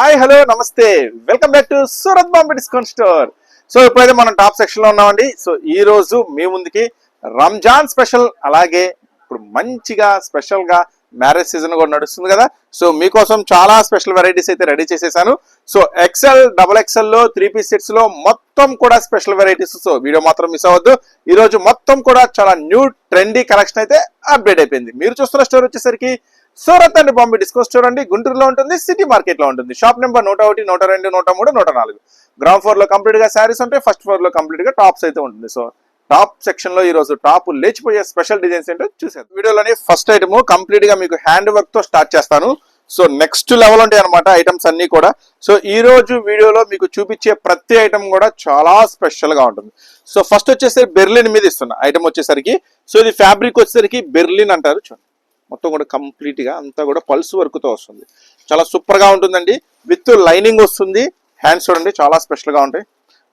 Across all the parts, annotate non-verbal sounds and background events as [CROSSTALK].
Hi hello namaste. Welcome back to Surat Bombay discount store. So ఇప్పుడైతే మనం top సెక్షన్లో ఉన్నామండి. సో ఈ రోజు మీ ముందుకి రంజాన్ స్పెషల్ అలాగే ఇప్పుడు మంచిగా స్పెషల్గా మ్యారేజ్ సీజన్ కూడా నడుస్తుంది కదా. సో మీకోసం చాలా స్పెషల్ వెరైటీస్ అయితే రెడీ చేసేసాను. సో ఎక్సెల్ డబుల్ ఎక్సెల్లో త్రీ పీస్ సెట్స్లో మొత్తం కూడా స్పెషల్ వెరైటీస్. సో వీడియో మాత్రం మిస్ అవ్వద్దు. ఈ రోజు మొత్తం కూడా చాలా న్యూ ట్రెండీ కలెక్షన్ అయితే అప్డేట్ అయిపోయింది. మీరు చూస్తున్న స్టోర్ వచ్చేసరికి Surat and Bombay disco store అండి గుంటూరులో ఉంటుంది సిటీ మార్కెట్లో ఉంటుంది. షాప్ నెంబర్ నూట ఒకటి నూట రెండు నూట మూడు నూట నాలుగు. గ్రౌండ్ ఫ్లోర్లో కంప్లీట్గా శారీస్ ఉంటాయి ఫస్ట్ ఫ్లోర్లో కంప్లీట్గా టాప్స్ అయితే ఉంటుంది. సో టాప్ సెక్షన్లో ఈ రోజు టాప్ లేచిపోయే స్పెషల్ డిజైన్స్ ఏంటో చూసారు వీడియోలోనే ఫస్ట్ ఐటమ్ కంప్లీట్గా మీకు హ్యాండ్ వర్క్తో స్టార్ట్ చేస్తాను. సో నెక్స్ట్ లెవెల్ ఉంటాయి అనమాట ఐటమ్స్ అన్ని కూడా. సో ఈ రోజు వీడియోలో మీకు చూపించే ప్రతి ఐటమ్ కూడా చాలా స్పెషల్గా ఉంటుంది. సో ఫస్ట్ వచ్చేసరికి బెర్లిన్ మీద ఇస్తున్నా. ఐటమ్ వచ్చేసరికి. సో ఇది ఫ్యాబ్రిక్ వచ్చేసరికి బెర్లిన్ అంటారు చూడండి. మొత్తం కూడా కంప్లీట్గా అంతా కూడా పల్స్ వర్క్తో వస్తుంది. చాలా సూపర్గా ఉంటుందండి. విత్ లైనింగ్ వస్తుంది. హ్యాండ్స్ చూడండి చాలా స్పెషల్గా ఉంటాయి.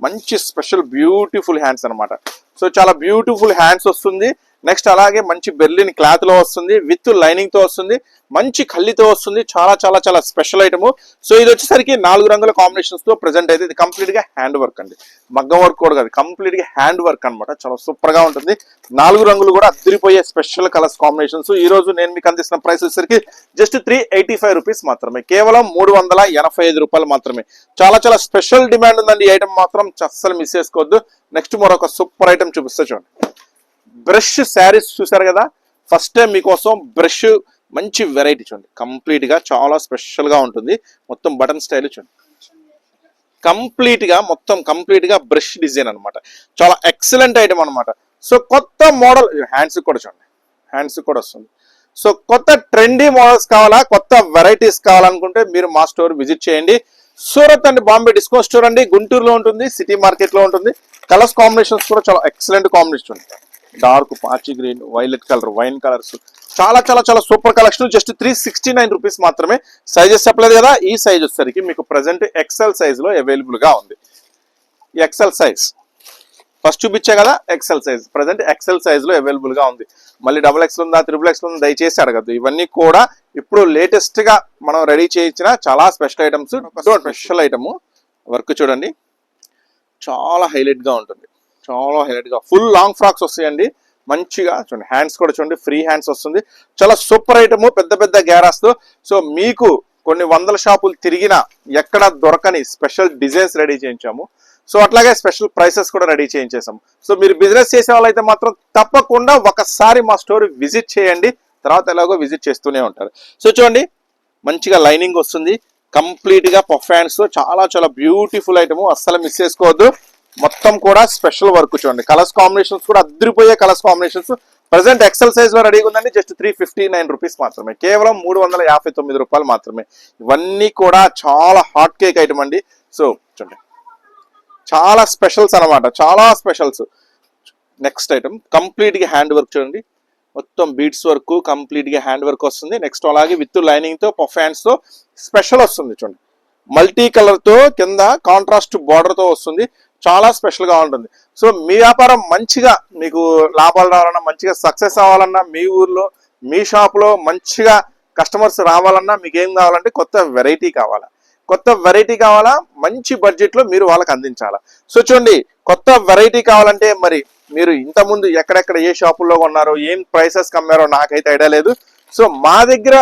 మంచి స్పెషల్ బ్యూటిఫుల్ హ్యాండ్స్ అన్నమాట. సో చాలా బ్యూటిఫుల్ హ్యాండ్స్ వస్తుంది. నెక్స్ట్ అలాగే మంచి బెర్లిన్ క్లాత్లో వస్తుంది విత్ లైనింగ్తో వస్తుంది మంచి కల్లితో వస్తుంది చాలా చాలా చాలా స్పెషల్ ఐటమ్. సో ఇది వచ్చేసరికి నాలుగు రంగుల కాంబినేషన్స్తో ప్రెసెంట్ అయితే ఇది కంప్లీట్గా హ్యాండ్ వర్క్ అండి. మగ్గం వర్క్ కూడా కాదు కంప్లీట్గా హ్యాండ్ వర్క్ అన్నమాట. చాలా సూపర్గా ఉంటుంది. నాలుగు రంగులు కూడా అద్దరిపోయే స్పెషల్ కలర్స్ కాంబినేషన్స్ ఈ రోజు నేను మీకు అందిస్తున్న ప్రైస్ వచ్చేసరికి just three eighty five rupees మాత్రమే. కేవలం మూడు వందల ఎనభై ఐదు రూపాయలు మాత్రమే. చాలా చాలా స్పెషల్ డిమాండ్ ఉందండి. ఈ ఐటమ్ మాత్రం అస్సలు మిస్ చేసుకోవద్దు. నెక్స్ట్ మరొక సూపర్ ఐటమ్ చూపిస్తా చూడండి. బ్రష్ శారీస్ చూసారు కదా? ఫస్ట్ టైం మీకోసం బ్రష్ మంచి వెరైటీ చూడండి. కంప్లీట్గా చాలా స్పెషల్గా ఉంటుంది. మొత్తం బటన్ స్టైల్ చూడండి. కంప్లీట్గా మొత్తం కంప్లీట్గా బ్రష్ డిజైన్ అనమాట చాలా ఎక్సలెంట్ ఐటమ్ అనమాట సో కొత్త మోడల్ హ్యాండ్స్ కూడా చూడండి. హ్యాండ్స్ కూడా వస్తుంది. సో కొత్త ట్రెండీ మోడల్స్ కావాలా? కొత్త వెరైటీస్ కావాలనుకుంటే మీరు మా స్టోర్ విజిట్ చేయండి. Surat and Bombay disco store అండి. గుంటూరులో ఉంటుంది సిటీ మార్కెట్లో ఉంటుంది. కలర్స్ కాంబినేషన్స్ కూడా చాలా ఎక్సలెంట్ కాంబినేషన్ ఉంటాయి డార్క్ పాచి green violet colour wine colours. చాలా చాలా చాలా super collection just three sixty nine rupees మాత్రమే సైజెస్ చెప్పలేదు కదా. ఈ సైజ్ వచ్చేసరికి మీకు ప్రజెంట్ ఎక్సెల్ సైజ్లో అవైలబుల్గా ఉంది. ఎక్సెల్ సైజ్ ఫస్ట్ చూపించే కదా ఎక్సెల్ సైజ్ ప్రజెంట్ ఎక్సెల్ సైజ్లో అవైలబుల్గా ఉంది. మళ్ళీ డబుల్ ఎక్స్ ఉందా త్రిబుల్ ఎక్స్ ఉందా దయచేసి అడగద్దు. ఇవన్నీ కూడా ఇప్పుడు లేటెస్ట్గా మనం రెడీ చేయించిన చాలా special items special item work చూడండి. చాలా హైలైట్గా ఉంటుంది. చాలా హైలైట్గా ఫుల్ లాంగ్ ఫ్రాక్స్ వస్తాయండి. మంచిగా చూడండి హ్యాండ్స్ కూడా చూడండి ఫ్రీ హ్యాండ్స్ వస్తుంది. చాలా సూపర్ ఐటమ్ పెద్ద పెద్ద గ్యారాస్తో సో మీకు కొన్ని వందల షాపులు తిరిగినా ఎక్కడ దొరకని స్పెషల్ డిజైన్స్ రెడీ చేయించాము. సో అట్లాగే స్పెషల్ ప్రైసెస్ కూడా రెడీ చేయించేసాము సో మీరు బిజినెస్ చేసే వాళ్ళైతే మాత్రం తప్పకుండా ఒకసారి మా స్టోర్ విజిట్ చేయండి. తర్వాత ఎలాగో విజిట్ చేస్తూనే ఉంటారు. సో చూడండి మంచిగా లైనింగ్ వస్తుంది. కంప్లీట్గా పఫ్ హ్యాండ్స్ చాలా చాలా బ్యూటిఫుల్ ఐటమ్ అస్సలు మిస్ చేసుకోవద్దు. మొత్తం కూడా స్పెషల్ వర్క్ చూడండి. కలర్స్ కాంబినేషన్స్ కూడా అద్దరిపోయే కలర్స్ కాంబినేషన్స్. ప్రజెంట్ ఎక్సెల్ సైజ్లో రెడీగా ఉందండి. Just three fifty nine rupees మాత్రమే. కేవలం మూడు వందల యాభై తొమ్మిది రూపాయలు మాత్రమే. ఇవన్నీ కూడా చాలా హాట్ కేక్ ఐటమ్ అండి. సో చూడండి. చాలా స్పెషల్స్ అనమాట చాలా స్పెషల్స్. నెక్స్ట్ ఐటమ్ కంప్లీట్గా హ్యాండ్ వర్క్ చూడండి. మొత్తం బీట్స్ వర్క్ కంప్లీట్గా హ్యాండ్ వర్క్ వస్తుంది. నెక్స్ట్ అలాగే విత్ లైనింగ్తో పఫ్తో స్పెషల్ వస్తుంది చూడండి. మల్టీ కలర్తో కింద కాంట్రాస్ట్ బార్డర్తో వస్తుంది. చాలా స్పెషల్గా ఉంటుంది. సో మీ వ్యాపారం మంచిగా మీకు లాభాలు రావాలన్నా మంచిగా సక్సెస్ అవ్వాలన్నా మీ ఊర్లో మీ షాప్లో మంచిగా కస్టమర్స్ రావాలన్నా మీకు ఏం కావాలంటే కొత్త వెరైటీ కావాలా? కొత్త వెరైటీ కావాలా? మంచి బడ్జెట్లో మీరు వాళ్ళకి అందించాలా? సో చూడండి కొత్త వెరైటీ కావాలంటే మరి మీరు ఇంతకుముందు ఎక్కడెక్కడ ఏ షాపుల్లో కొన్నారో ఏం ప్రైసెస్ కమ్మారో నాకైతే ఐడియా లేదు. సో మా దగ్గర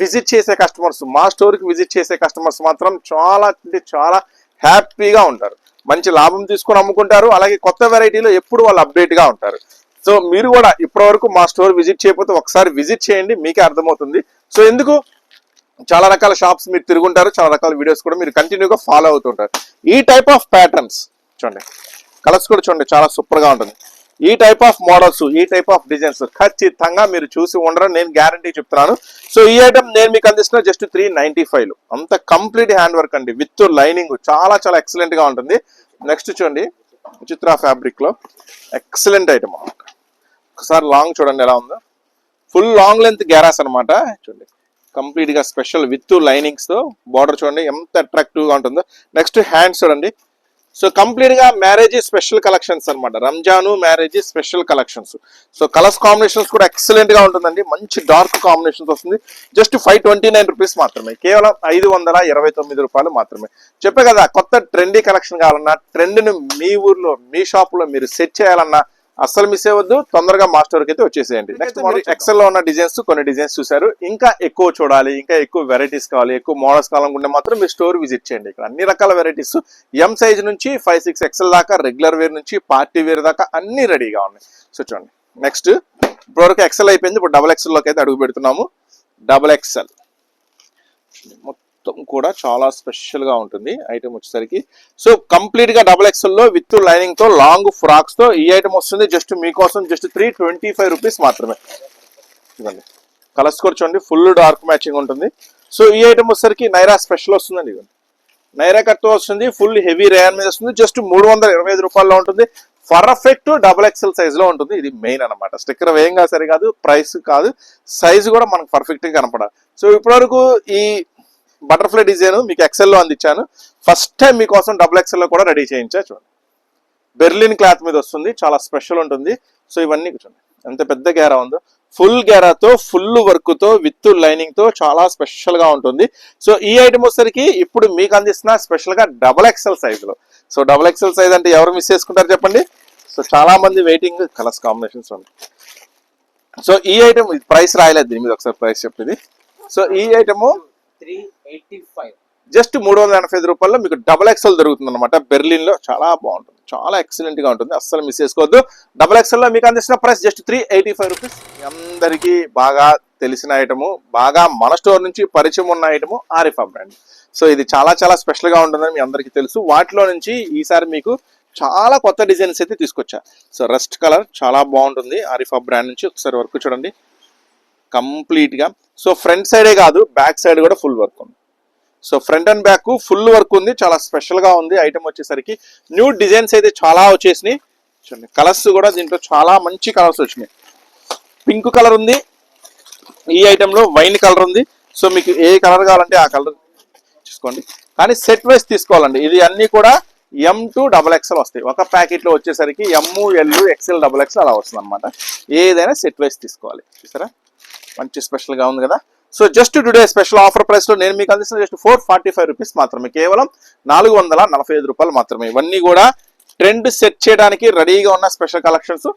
విజిట్ చేసే కస్టమర్స్ మా స్టోర్కి విజిట్ చేసే కస్టమర్స్ మాత్రం చాలా అంటే చాలా హ్యాపీగా ఉంటారు. మంచి లాభం తీసుకొని అమ్ముకుంటారు. అలాగే కొత్త వెరైటీలో ఎప్పుడు వాళ్ళు అప్డేట్గా ఉంటారు. సో మీరు కూడా ఇప్పటి వరకు మా స్టోర్ విజిట్ చేయకపోతే ఒకసారి విజిట్ చేయండి. మీకే అర్థమవుతుంది. సో ఎందుకు? చాలా రకాల షాప్స్ మీరు తిరుగుంటారు. చాలా రకాల వీడియోస్ కూడా మీరు కంటిన్యూగా ఫాలో అవుతుంటారు. ఈ టైప్ ఆఫ్ ప్యాటర్న్స్ చూడండి. కలర్స్ కూడా చూడండి. చాలా సూపర్గా ఉంటుంది. ఈ టైప్ ఆఫ్ మోడల్స్ ఈ టైప్ ఆఫ్ డిజైన్స్ ఖచ్చితంగా మీరు చూసి ఉండరని నేను గ్యారంటీ చెప్తున్నాను. సో ఈ ఐటమ్ నేను మీకు అందిస్తున్న జస్ట్ త్రీ నైన్టీ ఫైవ్ అంత కంప్లీట్ హ్యాండ్ వర్క్ అండి. విత్ లైనింగ్ చాలా చాలా ఎక్సలెంట్గా ఉంటుంది. నెక్స్ట్ చూడండి. చిత్ర ఫ్యాబ్రిక్లో ఎక్సలెంట్ ఐటమ్ ఒకసారి లాంగ్ చూడండి ఎలా ఉందో. ఫుల్ లాంగ్ లెంత్ గ్యారాస్ అనమాట చూడండి. కంప్లీట్గా స్పెషల్ విత్ లైనింగ్స్తో. బార్డర్ చూడండి. ఎంత అట్రాక్టివ్గా ఉంటుందో. నెక్స్ట్ హ్యాండ్స్ చూడండి. సో కంప్లీట్గా మ్యారేజ్ స్పెషల్ కలెక్షన్స్ అన్నమాట. Ramzan marriage special collections so colours combinations కూడా ఎక్సలెంట్గా ఉంటుందండి. మంచి డార్క్ కాంబినేషన్స్ వస్తుంది. Just five twenty nine rupees మాత్రమే. కేవలం ఐదు వందల ఇరవై తొమ్మిది రూపాయలు మాత్రమే. చెప్పే కదా కొత్త ట్రెండీ కలెక్షన్ కావాలన్నా ట్రెండ్ని మీ ఊర్లో మీ షాప్లో మీరు సెట్ చేయాలన్నా అస్సలు మిస్ అవ్వద్దు తొందరగా మా స్టోర్కి అయితే వచ్చేసేయండి. నెక్స్ట్ ఎక్సెల్లో ఉన్న డిజైన్స్ కొన్ని డిజైన్స్ చూసారు ఇంకా ఎక్కువ చూడాలి ఇంకా ఎక్కువ వెరైటీస్ కావాలి ఎక్కువ మోడల్స్ కావాలనుకుంటే మాత్రం మీ స్టోర్ విజిట్ చేయండి. ఇక్కడ అన్ని రకాల వెరైటీస్ ఎం సైజ్ నుంచి ఫైవ్ సిక్స్ ఎక్సెల్ దాకా రెగ్యులర్ వేర్ నుంచి పార్టీ వేర్ దాకా అన్ని రెడీగా ఉన్నాయి. సో చూడండి. నెక్స్ట్ ఇప్పటివరకు ఎక్సెల్ అయిపోయింది. ఇప్పుడు డబల్ ఎక్సెల్లోకి అయితే అడుగు పెడుతున్నాము. డబల్ ఎక్సెల్ మొత్తం మొత్తం కూడా చాలా స్పెషల్గా ఉంటుంది ఐటమ్ వచ్చేసరికి. సో కంప్లీట్గా డబుల్ ఎక్స్ఎల్లో విత్ లైనింగ్తో లాంగ్ ఫ్రాక్స్తో ఈ ఐటమ్ వస్తుంది. జస్ట్ మీకోసం just three twenty five rupees మాత్రమే. ఇవ్వండి కలర్స్ కూడా చూడండి ఫుల్ డార్క్ మ్యాచింగ్ ఉంటుంది. సో ఈ ఐటమ్ వచ్చేసరికి నైరా స్పెషల్ వస్తుందండి ఇవ్వండి నైరా కట్తో వస్తుంది ఫుల్ హెవీ రేయన్ మీద వస్తుంది. జస్ట్ మూడు వందల ఇరవై ఐదు రూపాయల్లో ఉంటుంది. పర్ఫెక్ట్ డబుల్ ఎక్స్ఎల్ సైజులో ఉంటుంది. ఇది మెయిన్ అన్నమాట. స్టిక్కర్ వేయంగా సరికాదు ప్రైస్ కాదు. సైజు కూడా మనకు పర్ఫెక్ట్గా కనపడాలి. సో ఇప్పటివరకు ఈ బటర్ఫ్లై డిజైన్ మీకు ఎక్సెల్లో అందించాను. ఫస్ట్ టైం మీకోసం డబుల్ ఎక్సెల్లో కూడా రెడీ చేయించా చూడండి. బెర్లిన్ క్లాత్ మీద వస్తుంది చాలా స్పెషల్ ఉంటుంది. సో ఇవన్నీ చూడండి. ఎంత పెద్ద గేరా ఉందో. ఫుల్ గేరాతో ఫుల్ వర్క్తో విత్ లైనింగ్తో చాలా స్పెషల్గా ఉంటుంది. సో ఈ ఐటమ్ వచ్చరికి ఇప్పుడు మీకు అందిస్తున్న స్పెషల్గా డబల్ ఎక్సెల్ సైజులో సో డబల్ ఎక్సెల్ సైజ్ అంటే ఎవరు మిస్ చేసుకుంటారు చెప్పండి? సో చాలా మంది వెయిటింగ్ కలర్స్ కాంబినేషన్స్ ఉంది సో ఈ ఐటమ్ ప్రైస్ రాయలేదు దీని మీద ఒకసారి ప్రైస్ చెప్పింది సో ఈ ఐటమ్ జస్ట్ మూడు వందల ఎనభై ఐదు రూపాయల్లో మీకు డబల్ ఎక్సెల్ దొరుకుతుంది అనమాట బెర్లిన్లో చాలా బాగుంటుంది. చాలా ఎక్సలెంట్గా ఉంటుంది. అస్సలు మిస్ చేసుకోవద్దు. డబల్ ఎక్సెల్లో మీకు అందిస్తున్న price just three eighty five rupees. అందరికీ బాగా తెలిసిన ఐటము బాగా మన స్టోర్ నుంచి పరిచయం ఉన్న ఐటము ఆరిఫా బ్రాండ్. సో ఇది చాలా చాలా స్పెషల్గా ఉంటుందని మీ అందరికీ తెలుసు. వాటిలో నుంచి ఈసారి మీకు చాలా కొత్త డిజైన్స్ అయితే తీసుకొచ్చా. సో రెస్ట్ కలర్ చాలా బాగుంటుంది. ఆరిఫా బ్రాండ్ నుంచి ఒకసారి వర్క్ చూడండి. కంప్లీట్గా. సో ఫ్రంట్ సైడే కాదు బ్యాక్ సైడ్ కూడా ఫుల్ వర్క్ ఉంది. So front and back full work ఉంది చాలా స్పెషల్గా ఉంది ఐటమ్ వచ్చేసరికి. న్యూ డిజైన్స్ అయితే చాలా వచ్చేసినాయి. చూడండి కలర్స్ కూడా దీంట్లో చాలా మంచి కలర్స్ వచ్చినాయి. పింక్ కలర్ ఉంది ఈ ఐటెంలో వైన్ కలర్ ఉంది. సో మీకు ఏ కలర్ కావాలంటే ఆ కలర్ చూసుకోండి కానీ సెట్ వైస్ తీసుకోవాలండి. ఇది అన్ని కూడా ఎం టు డబల్ ఎక్స్ఎల్ వస్తాయి. ఒక ప్యాకెట్లో వచ్చేసరికి M L XL double XL అలా వస్తుంది అనమాట ఏదైనా సెట్ వైస్ తీసుకోవాలి. చూసారా? మంచి స్పెషల్గా ఉంది కదా. So just today special offer ప్రైస్లో నేను మీకు అందిస్తున్న just four forty five rupees మాత్రమే. కేవలం నాలుగు వందల నలభై ఐదు రూపాయలు మాత్రమే. ఇవన్నీ కూడా ట్రెండ్ సెట్ చేయడానికి రెడీగా ఉన్న స్పెషల్ కలెక్షన్స్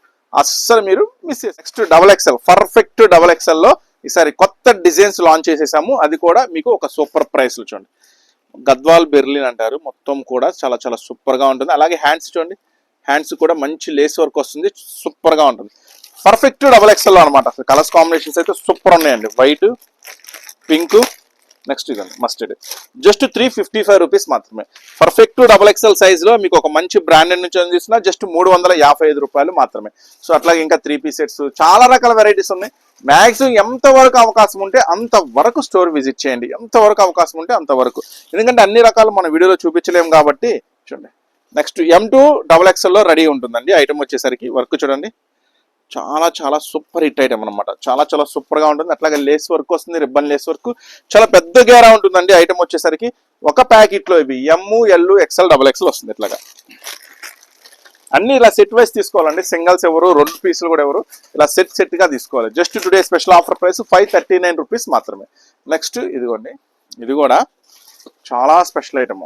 అస్సలు మీరు miss next double XL perfect double ఎక్స్ఎల్లో ఈసారి కొత్త డిజైన్స్ లాంచ్ చేసేసాము. అది కూడా మీకు ఒక సూపర్ ప్రైస్లో చూడండి. గద్వాల్ బెర్లిన్ అంటారు. మొత్తం కూడా చాలా చాలా సూపర్గా ఉంటుంది. అలాగే హ్యాండ్స్ చూడండి. హ్యాండ్స్ కూడా మంచి లేస్ వర్క్ వస్తుంది సూపర్గా ఉంటుంది. పర్ఫెక్ట్ డబల్ ఎక్స్ఎల్ అనమాట అసలు కలర్స్ కాంబినేషన్స్ అయితే సూపర్ ఉన్నాయండి. వైట్ పింక్ నెక్స్ట్ ఇదండి mustard just three fifty five rupees మాత్రమే. పర్ఫెక్ట్ డబల్ ఎక్స్ఎల్ సైజ్లో మీకు ఒక మంచి బ్రాండెడ్ నుంచి అందిస్తున్నా జస్ట్ మూడు వందల యాభై ఐదు రూపాయలు మాత్రమే. సో అట్లాగే ఇంకా త్రీ పీస్ సెట్స్ చాలా రకాల వెరైటీస్ ఉన్నాయి. మ్యాక్సిమం ఎంతవరకు అవకాశం ఉంటే అంతవరకు స్టోర్ విజిట్ చేయండి. ఎంతవరకు అవకాశం ఉంటే అంతవరకు ఎందుకంటే అన్ని రకాలు మన వీడియోలో చూపించలేము కాబట్టి చూడండి. నెక్స్ట్ ఎం టూ డబల్ ఎక్స్ఎల్లో రెడీ ఉంటుందండి. ఐటమ్ వచ్చేసరికి వర్క్ చూడండి. చాలా చాలా సూపర్ హిట్ ఐటమ్ అనమాట చాలా చాలా సూపర్గా ఉంటుంది. అట్లాగే లేస్ వర్క్ వస్తుంది రిబ్బన్ లేస్ వర్క్. చాలా పెద్ద గేరా ఉంటుందండి. ఐటమ్ వచ్చేసరికి ఒక ప్యాకెట్లో ఇవి M L XL double XL వస్తుంది ఇట్లాగా. అన్ని ఇలా సెట్ వైస్ తీసుకోవాలండి. సింగల్స్ ఎవరు రెండు పీసులు కూడా ఎవరు ఇలా సెట్ సెట్గా తీసుకోవాలి. Just today special offer price five thirty nine rupees మాత్రమే. నెక్స్ట్ ఇదిగోండి. ఇది కూడా చాలా స్పెషల్ ఐటమ్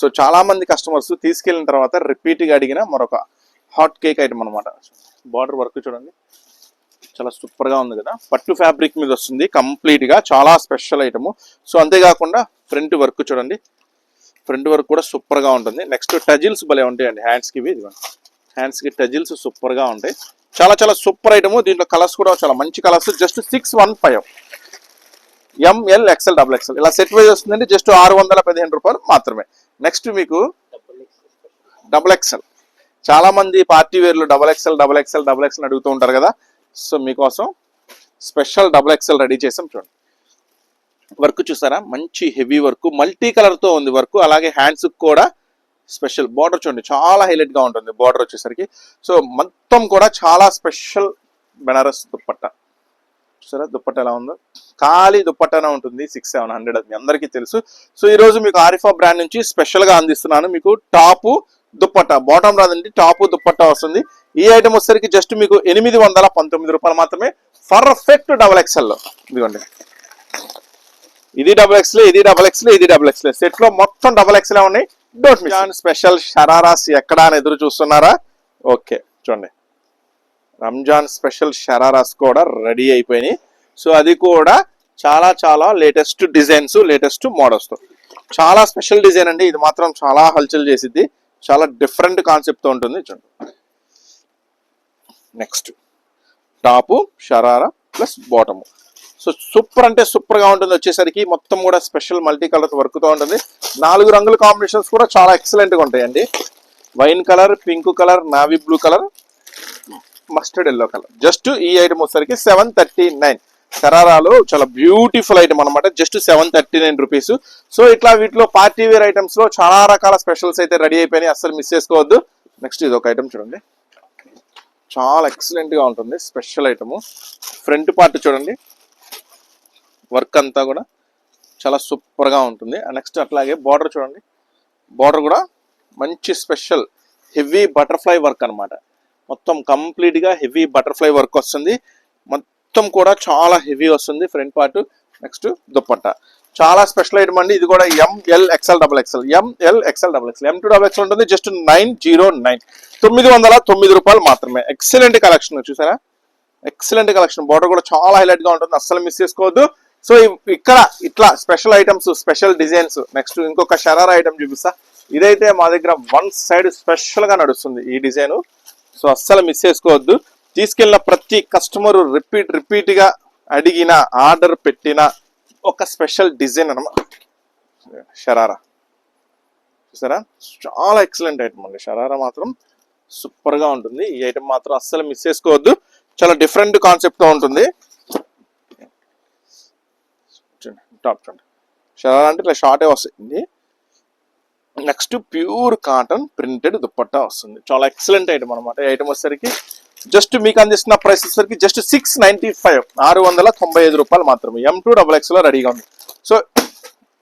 సో చాలా మంది కస్టమర్స్ తీసుకెళ్ళిన తర్వాత రిపీట్గా అడిగిన మరొక హాట్ కేక్ ఐటమ్ అనమాట బార్డర్ వర్క్ చూడండి. చాలా సూపర్గా ఉంది కదా. పట్టు ఫ్యాబ్రిక్ మీద వస్తుంది. కంప్లీట్గా చాలా స్పెషల్ ఐటమ్ సో అంతేకాకుండా ఫ్రంట్ వర్క్ చూడండి. ఫ్రంట్ వర్క్ కూడా సూపర్గా ఉంటుంది. నెక్స్ట్ టజిల్స్ భలే ఉంటాయండి. హ్యాండ్స్కి ఇవి హ్యాండ్స్ టజిల్స్ సూపర్గా ఉంటాయి. చాలా చాలా సూపర్ ఐటమ్ దీంట్లో కలర్స్ కూడా చాలా మంచి colours just six one five M L XL double XL ఇలా సెట్ వైజ్ వస్తుందండి. జస్ట్ ఆరు వందల పదిహేను రూపాయలు మాత్రమే. నెక్స్ట్ మీకు డబుల్ ఎక్స్ డబుల్ ఎక్స్ఎల్ చాలా మంది పార్టీ వేర్లు double XL double XL double XL అడుగుతూ ఉంటారు కదా. సో మీకోసం స్పెషల్ డబుల్ ఎక్స్ఎల్ రెడీ చేసాం చూడండి. వర్క్ చూసారా? మంచి హెవీ వర్క్ మల్టీ కలర్తో ఉంది వర్క్ అలాగే హ్యాండ్స్ కూడా స్పెషల్ బార్డర్ చూడండి చాలా హైలైట్గా ఉంటుంది బార్డర్ వచ్చేసరికి. సో మొత్తం కూడా చాలా స్పెషల్ బెనారస్ దుప్పట్ట. చూసారా దుప్పట్ట ఎలా ఉందో? ఖాళీ దుప్పట్టనే ఉంటుంది సిక్స్ సెవెన్ హండ్రెడ్ అది మీ అందరికీ తెలుసు. సో ఈరోజు మీకు ఆరిఫా బ్రాండ్ నుంచి స్పెషల్గా అందిస్తున్నాను. మీకు టాపు దుప్పట్ట బాటమ్ రాదండి టాపు దుప్పట్టా వస్తుంది. ఈ ఐటమ్ వచ్చేసరికి జస్ట్ మీకు ఎనిమిది వందల పంతొమ్మిది రూపాయలు మాత్రమే పర్ఫెక్ట్ డబల్ ఎక్స్ఎల్లో ఇదిగోండి. ఇది డబల్ ఎక్స్లే ఇది డబల్ ఎక్స్లే ఇది డబల్ ఎక్స్లే సెట్లో మొత్తం డబల్ ఎక్స్లే ఉన్నాయి? డోంట్ మిస్ స్పెషల్ షరారాస్ ఎక్కడ అని ఎదురు చూస్తున్నారా? ఓకే చూడండి. రంజాన్ స్పెషల్ షరారాస్ కూడా రెడీ అయిపోయినాయి. సో అది కూడా చాలా చాలా లేటెస్ట్ డిజైన్స్ లేటెస్ట్ మోడల్స్ చాలా స్పెషల్ డిజైన్ అండి. ఇది మాత్రం చాలా హల్చల్ చేసిద్ది. చాలా డిఫరెంట్ కాన్సెప్ట్తో ఉంటుంది. చూడండి. Next. Top sharara plus bottom. So super అంటే సూపర్గా ఉంటుంది. వచ్చేసరికి మొత్తం కూడా స్పెషల్ మల్టీ కలర్ వర్క్తో ఉంటుంది. నాలుగు రంగుల కాంబినేషన్స్ కూడా చాలా ఎక్సలెంట్గా ఉంటాయండి. Wine colour pink colour navy blue colour. Mustard yellow colour. Just ఈ ఐటమ్ వచ్చేసరికి సెవెన్ థర్టీ నైన్. కరారాలో చాలా బ్యూటిఫుల్ ఐటమ్ అనమాట just seven thirty nine rupees. So ఇట్లా వీటిలో పార్టీ వేర్ ఐటమ్స్లో చాలా రకాల స్పెషల్స్ అయితే రెడీ అయిపోయినాయి. అస్సలు మిస్ చేసుకోవద్దు. నెక్స్ట్ ఇది ఒక ఐటమ్ చూడండి. చాలా ఎక్సలెంట్గా ఉంటుంది. Special item. ఫ్రంట్ పార్ట్ చూడండి. వర్క్ అంతా కూడా చాలా సూపర్గా ఉంటుంది నెక్స్ట్ అట్లాగే బార్డర్ చూడండి. బార్డర్ కూడా మంచి స్పెషల్ హెవీ బటర్ఫ్లై వర్క్ అనమాట మొత్తం కంప్లీట్గా హెవీ బటర్ఫ్లై వర్క్ వస్తుంది. మొత్తం కూడా చాలా హెవీ వస్తుంది ఫ్రంట్ పార్ట్ నెక్స్ట్ దుప్పట్ట. చాలా స్పెషల్ ఐటమ్ అండి. ఇది కూడా M L XL double XL M L XL double XL M two double XL ఉంటుంది. జస్ట్ నైన్ జీరో నైన్ తొమ్మిది వందల తొమ్మిది రూపాయలు మాత్రమే. ఎక్సలెంట్ కలెక్షన్ చూసారా? ఎక్సలెంట్ కలెక్షన్ బార్డర్ కూడా చాలా హైలైట్గా ఉంటుంది. అస్సలు మిస్ చేసుకోవద్దు. సో ఇక్కడ ఇట్లా special items special designs next ఇంకొక షరారా ఐటమ్ చూపిస్తా. ఇదైతే మా దగ్గర వన్ సైడ్ స్పెషల్గా నడుస్తుంది ఈ డిజైన్ సో అస్సలు మిస్ చేసుకోవద్దు. తీసుకెళ్ళిన ప్రతి కస్టమర్ రిపీట్ రిపీట్గా అడిగిన ఆర్డర్ పెట్టిన ఒక స్పెషల్ డిజైన్ అనమాట షరారా. చూసారా? చాలా ఎక్సలెంట్ ఐటమ్ అండి. షరారా మాత్రం సూపర్గా ఉంటుంది. ఈ ఐటమ్ మాత్రం అస్సలు మిస్ చేసుకోవద్దు. చాలా డిఫరెంట్ కాన్సెప్ట్తో ఉంటుంది. టాప్ చూడండి. షరారా అంటే ఇట్లా షార్టే వస్తుంది. Next pure cotton printed dupatta వస్తుంది. చాలా ఎక్సలెంట్ ఐటమ్ అనమాట ఈ ఐటమ్ వచ్చేసరికి జస్ట్ మీకు అందిస్తున్న ప్రైస్ వచ్చేసరికి జస్ట్ సిక్స్ నైన్టీ ఫైవ్ ఆరు వందల తొంభై ఐదు రూపాయలు మాత్రమే. ఎం టూ డబల్ ఎక్స్లో రెడీగా ఉంది. సో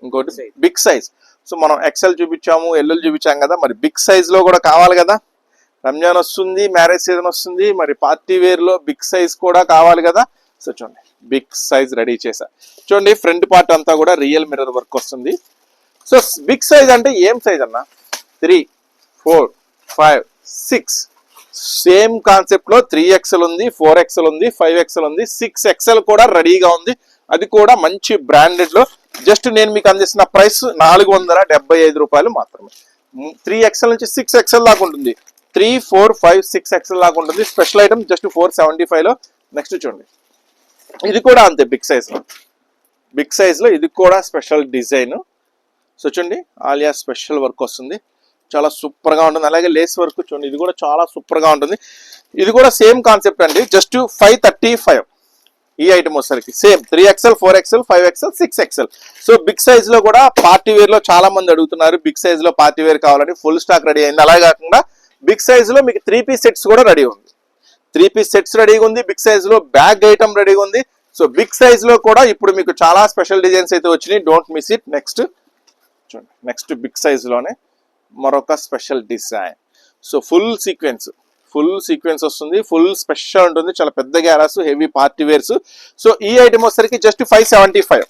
ఇంకోటి బిగ్ సైజ్ సో మనం ఎక్సెల్ చూపించాము ఎల్ఎల్ చూపించాం కదా మరి బిగ్ సైజ్లో కూడా కావాలి కదా. రంజాన్ వస్తుంది మ్యారేజ్ సీజన్ వస్తుంది మరి పార్టీ వేర్లో బిగ్ సైజ్ కూడా కావాలి కదా. సో చూడండి. బిగ్ సైజ్ రెడీ చేశా. చూడండి ఫ్రంట్ పార్ట్ అంతా కూడా రియల్ మిర్రర్ వర్క్ వస్తుంది. సో బిగ్ సైజ్ అంటే ఏం సైజ్ అన్న? Three four five six same కాన్సెప్ట్లో త్రీ ఎక్స్ఎల్ ఉంది ఫోర్ ఎక్స్ఎల్ ఉంది ఫైవ్ ఎక్స్ఎల్ ఉంది సిక్స్ ఎక్స్ఎల్ కూడా రెడీగా ఉంది. అది కూడా మంచి బ్రాండెడ్లో జస్ట్ నేను మీకు అందిస్తున్న ప్రైస్ నాలుగు వందల డెబ్బై ఐదు రూపాయలు మాత్రమే. త్రీ ఎక్స్ఎల్ నుంచి సిక్స్ ఎక్స్ఎల్ దాకా ఉంటుంది. Three four five six XL దాకా ఉంటుంది. Special item just four seventy ఫైవ్లో నెక్స్ట్ చూడండి. ఇది కూడా అంతే బిగ్ సైజ్లో బిగ్ సైజ్లో ఇది కూడా స్పెషల్ డిజైన్ సో చూడండి ఆలియా స్పెషల్ వర్క్ వస్తుంది. చాలా సూపర్గా ఉంటుంది. అలాగే లేస్ వర్క్ చూడండి ఇది కూడా చాలా సూపర్గా ఉంటుంది. ఇది కూడా సేమ్ కాన్సెప్ట్ అండి. జస్ట్ ఫైవ్ థర్టీ ఫైవ్ ఈ ఐటమ్ వచ్చేసరికి. Same three XL four XL five XL six XL. So big సైజ్లో కూడా పార్టీ వేర్లో చాలా మంది అడుగుతున్నారు బిగ్ సైజ్లో పార్టీ వేర్ కావాలని ఫుల్ స్టాక్ రెడీ అయింది. అలాగే కాకుండా బిగ్ సైజ్లో మీకు త్రీ పీస్ సెట్స్ కూడా రెడీ ఉంది. త్రీ పీస్ సెట్స్ రెడీగా ఉంది బిగ్ సైజ్లో బ్యాగ్ ఐటమ్ రెడీగా ఉంది. సో బిగ్ సైజ్లో కూడా ఇప్పుడు మీకు చాలా స్పెషల్ డిజైన్స్ అయితే వచ్చినాయి. Don't miss it. నెక్స్ట్ చూడండి. నెక్స్ట్ బిగ్ సైజ్లోనే మరొక special design so full sequence full sequence వస్తుంది. ఫుల్ స్పెషల్ ఉంటుంది. చాలా పెద్ద గ్యారాస్ హెవీ పార్టీ వేర్స్ సో ఈ ఐటమ్ వచ్చేసరికి just five seventy five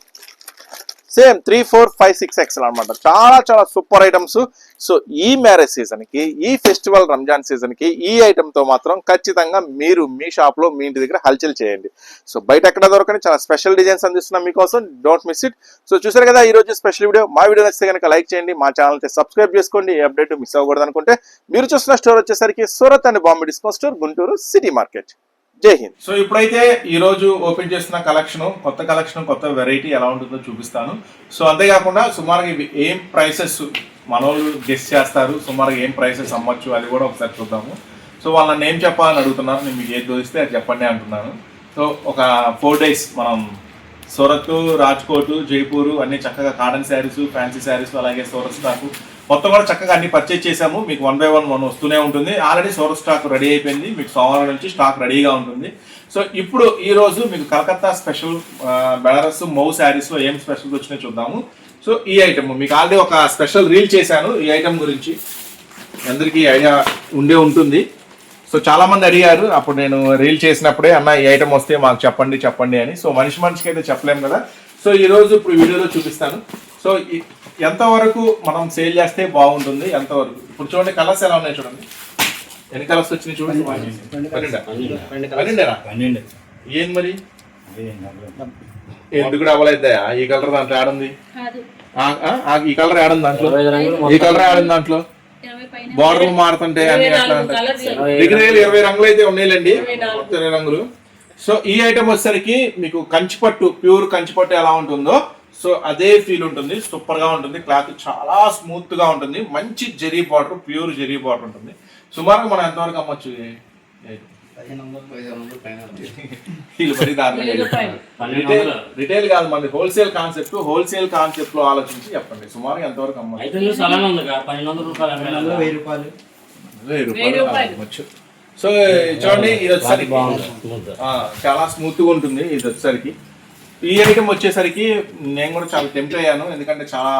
same three four five six XL అనమాట చాలా చాలా సూపర్ ఐటమ్స్. సో ఈ మ్యారేజ్ సీజన్కి ఈ ఫెస్టివల్ రంజాన్ సీజన్కి ఈ ఐటమ్తో మాత్రం ఖచ్చితంగా మీరు మీ షాప్లో మీ ఇంటి దగ్గర హల్చల్ చేయండి. సో బయట ఎక్కడ దొరకని చాలా స్పెషల్ డిజైన్స్ అందిస్తున్నాం మీకోసం. Don't miss it. సో చూసారు కదా ఈ రోజు స్పెషల్ వీడియో. మా వీడియో నచ్చితే కనుక లైక్ చేయండి. మా ఛానల్ అయితే సబ్స్క్రైబ్ చేసుకోండి. ఏ అప్డేట్ మిస్ అవ్వకూడదు అనుకుంటే మీరు చూసిన స్టోర్ వచ్చేసరికి Surat and Bombay discount store Guntur city market. Jai Hind. So ఇప్పుడైతే ఈ రోజు ఓపెన్ చేస్తున్న కలెక్షన్ కొత్త కలెక్షన్ కొత్త వెరైటీ ఎలా ఉంటుందో చూపిస్తాను. సో అంతేకాకుండా సుమారుగా ఇవి ఏం ప్రైసెస్ మనోళ్ళు గెస్ట్ చేస్తారు. సుమారుగా ఏం ప్రైసెస్ అమ్మొచ్చు అది కూడా ఒకసారి చూద్దాము. సో వాళ్ళని ఏం చెప్పాలని అడుగుతున్నారు నేను మీకు ఏది దోస్తే అది చెప్పండి అంటున్నాను. సో ఒక ఫోర్ డేస్ మనం సూరత్ రాజ్కోట్ జైపూర్ అన్ని చక్కగా కాటన్ శారీస్ ఫ్యాన్సీ శారీస్ అలాగే సూరత్ నాకు మొత్తం కూడా చక్కగా అన్ని పర్చేజ్ చేసాము మీకు వన్ బై వన్ వన్ వస్తూనే ఉంటుంది. ఆల్రెడీ సూరత్ స్టాక్ రెడీ అయిపోయింది. మీకు సోమవారం నుంచి స్టాక్ రెడీగా ఉంటుంది. సో ఇప్పుడు ఈ రోజు మీకు కలకత్తా స్పెషల్ బెనారస్ మౌ శారీస్లో ఏం స్పెషల్ వచ్చినాయో చూద్దాము. సో ఈ ఐటమ్ మీకు ఆల్రెడీ ఒక స్పెషల్ రీల్ చేశాను. ఈ ఐటమ్ గురించి అందరికీ ఐడియా ఉండే ఉంటుంది. సో చాలా మంది అడిగారు. అప్పుడు నేను రీల్ చేసినప్పుడే అన్న ఈ ఐటమ్ వస్తే మాకు చెప్పండి చెప్పండి అని. సో మనిషి మనిషికి అయితే చెప్పలేము కదా. సో ఈ రోజు ఇప్పుడు వీడియోలో చూపిస్తాను. సో ఎంతవరకు మనం సేల్ చేస్తే బాగుంటుంది ఎంతవరకు? ఇప్పుడు చూడండి కలర్స్ ఎలా ఉన్నాయి చూడండి. ఎన్ని కలర్స్ వచ్చినాయి చూడండి? పన్నెండా. పన్నెండేనా? పన్నెండు. ఏం మరి? ఎందుకు అవ్వలేదా ఈ కలర్ దాంట్లో ఆడుంది ఈ కలర్ ఆడుంది దాంట్లో? ఈ కలర్ ఆడుంది దాంట్లో? బార్డర్లు మారుతుంటే అన్ని ఎట్లా దగ్గర ఇరవై రంగులు అయితే ఉన్నాయిలేండి. ఇరవై రంగులు. సో ఈ ఐటమ్ వచ్చేసరికి మీకు కంచిపట్టు ప్యూర్ కంచిపట్టు ఎలా ఉంటుందో సో అదే ఫీల్ ఉంటుంది సూపర్గా ఉంటుంది క్లాత్ చాలా స్మూత్గా ఉంటుంది మంచి zari border pure zari border ఉంటుంది. సుమారుగా మనం ఎంతవరకు అమ్మొచ్చు. రిటైల్ రిటైల్ కాదు మనది హోల్సేల్ కాన్సెప్ట్ హోల్సేల్ కాన్సెప్ట్లో ఆలోచించి చెప్పండి. సుమారుగా ఎంతవరకు అమ్మొచ్చు? అయితే చూసి అలానే ఉంది కదా పన్నెండు వందల రూపాయలు అమ్మే వందలు వెయ్యి రూపాయలు వెయ్యి రూపాయలు. అమ్మొచ్చు. సో చూడండి ఇది వచ్చేసరికి చాలా స్మూత్గా ఉంటుంది ఇది వచ్చేసరికి. ఈ ఐటమ్ వచ్చేసరికి నేను కూడా చాలా టెంప్ట్ అయ్యాను ఎందుకంటే చాలా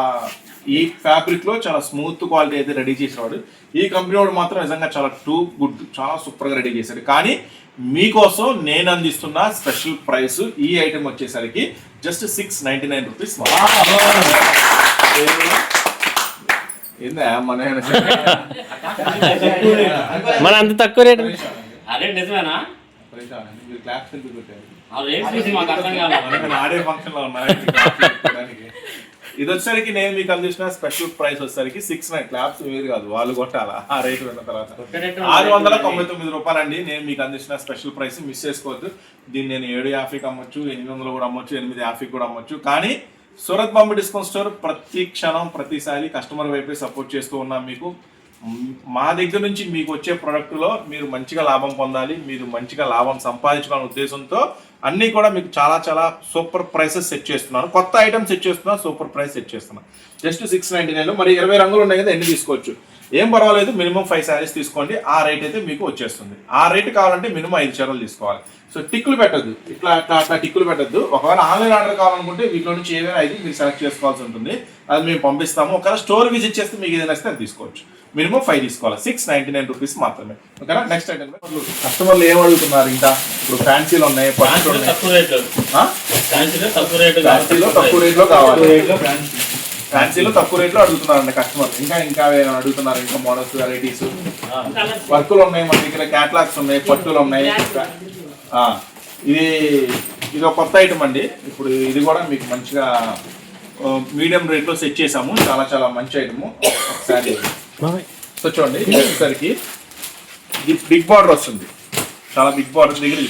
ఈ ఫ్యాబ్రిక్లో చాలా స్మూత్ క్వాలిటీ అయితే రెడీ చేసేవాడు. ఈ కంపెనీ వాడు మాత్రం నిజంగా చాలా టూ గుడ్ చాలా సూపర్గా రెడీ చేశాడు. కానీ మీకోసం నేను అందిస్తున్న స్పెషల్ ప్రైస్ ఈ ఐటమ్ వచ్చేసరికి just six ninety nine rupees మన అంత తక్కువ రేటు? అదే నిజమేనా? [LAUGHS] ఇది వచ్చేసరికి నేను మీకు అందించిన స్పెషల్ ప్రైస్ వచ్చేసరికి సిక్స్ నైన్ క్లాప్స్ వేరు కాదు వాళ్ళు కొట్టాలా? ఆ రేటు విన్న తర్వాత. ఆరు వందల తొంభై తొమ్మిది రూపాయలండి. నేను మీకు అందించిన స్పెషల్ ప్రైస్ మిస్ చేసుకోవద్దు. దీన్ని నేను ఏడు యాభైకి అమ్మొచ్చు ఎనిమిది వందలు కూడా అమ్మొచ్చు ఎనిమిది యాభైకి కూడా అమ్మొచ్చు. కానీ సూరత్ బాంబే డిస్కౌంట్ స్టోర్ ప్రతి క్షణం ప్రతిసారి కస్టమర్ వైపే సపోర్ట్ చేస్తూ ఉన్నాం మీకు. మా దగ్గర నుంచి మీకు వచ్చే ప్రోడక్ట్లో మీరు మంచిగా లాభం పొందాలి మీరు మంచిగా లాభం సంపాదించుకోవాలనే ఉద్దేశంతో అన్నీ కూడా మీకు చాలా చాలా సూపర్ ప్రైసెస్ సెట్ చేస్తున్నాను. కొత్త ఐటమ్ సెట్ చేస్తున్నా సూపర్ ప్రైస్ సెట్ చేస్తున్నాను. జస్ట్ సిక్స్ నైంటీ నైన్ మరి ఇరవై రంగులు ఉన్నాయి కదా ఎన్ని తీసుకోవచ్చు? ఏం పర్వాలేదు మినిమం ఫైవ్ శారీస్ తీసుకోండి. ఆ రేట్ అయితే మీకు వచ్చేస్తుంది. ఆ రేట్ కావాలంటే మినిమం ఐదు చీరలు తీసుకోవాలి. సో టిక్కులు పెట్టద్దు. ఇట్లా అట్లా అట్లా టిక్కులు పెట్టద్దు. ఒకవేళ ఆన్లైన్ ఆర్డర్ కావాలనుకుంటే వీటిలో నుంచి ఏదైనా ఐదు మీరు సెలెక్ట్ చేసుకోవాల్సి ఉంటుంది. అది మేము పంపిస్తాము. ఒకవేళ స్టోర్ విజిట్ చేస్తే మీకు ఏదైనా వస్తే అది తీసుకోవచ్చు. మినిమం ఫైవ్ తీసుకోవాలి. సిక్స్ నైన్టీ నైన్ రూపీస్ మాత్రమే. ఓకేనా? నెక్స్ట్ ఐటమ్ కస్టమర్లు ఏం అడుగుతున్నారు ఇంకా? ఇప్పుడు ఫ్యాన్సీలు ఉన్నాయి? ఫ్యాన్సీలో తక్కువ రేటు ఫ్యాన్సీలో తక్కువ రేట్లో కావాలి. ఫ్యాన్సీలో తక్కువ రేట్లో అడుగుతున్నారండి కస్టమర్ ఇంకా ఇంకా ఏమైనా అడుగుతున్నారు? ఇంకా మోడల్స్ వెరైటీస్ వర్కులు ఉన్నాయి మన దగ్గర క్యాట్లాగ్స్ ఉన్నాయి పట్టులు ఉన్నాయి. ఇది ఇది ఒక కొత్త ఐటమ్ అండి. ఇప్పుడు ఇది కూడా మీకు మంచిగా మీడియం రేట్లో సెట్ చేసాము చాలా చాలా మంచి ఐటమ్ ఒకసారి సో చూడండి ఇది వచ్చేసరికి ఇది బిగ్ బార్డర్ వస్తుంది. చాలా బిగ్ బార్డర్ దగ్గర